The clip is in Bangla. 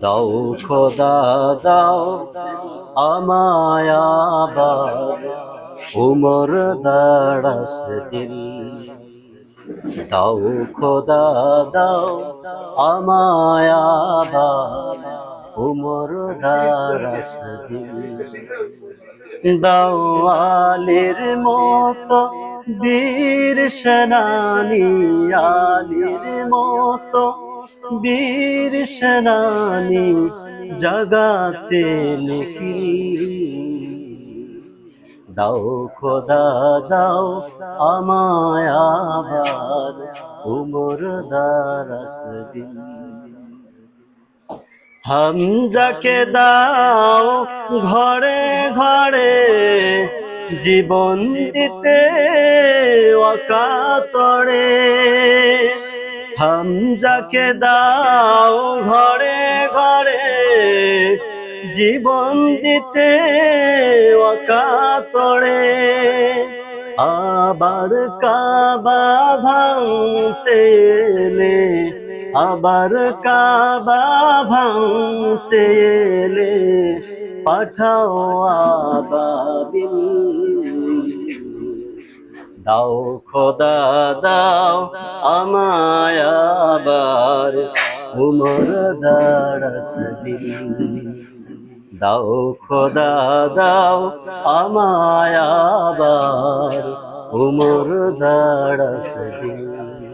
দাও খোদা, দাও আমায় আবার। উমর দারাস দিল। দাও খোদা, দাও আমায় উমর দারাস দিল। দাও আলীর মতো বীর সেনানি, আলীর মতো বীর সেনানি জগাতে লিখি দাও খোদা, দাও আমায় উমর দারাস দিন হামজাকে দাও ঘরে ঘরে, জীবন দিতে অকাতরে। হামজাকে দাও ঘরে ঘরে, জীবন দিতে অকাতরে। আবার কাবা ভাঙতে এলে, আবার কাবা ভাঙতে এলে, পাঠাও আবাবিল দাও খোদা দাও আমায় উমর দারাস দিন। দাও খোদা দাও আমায় উমর দারাস দিল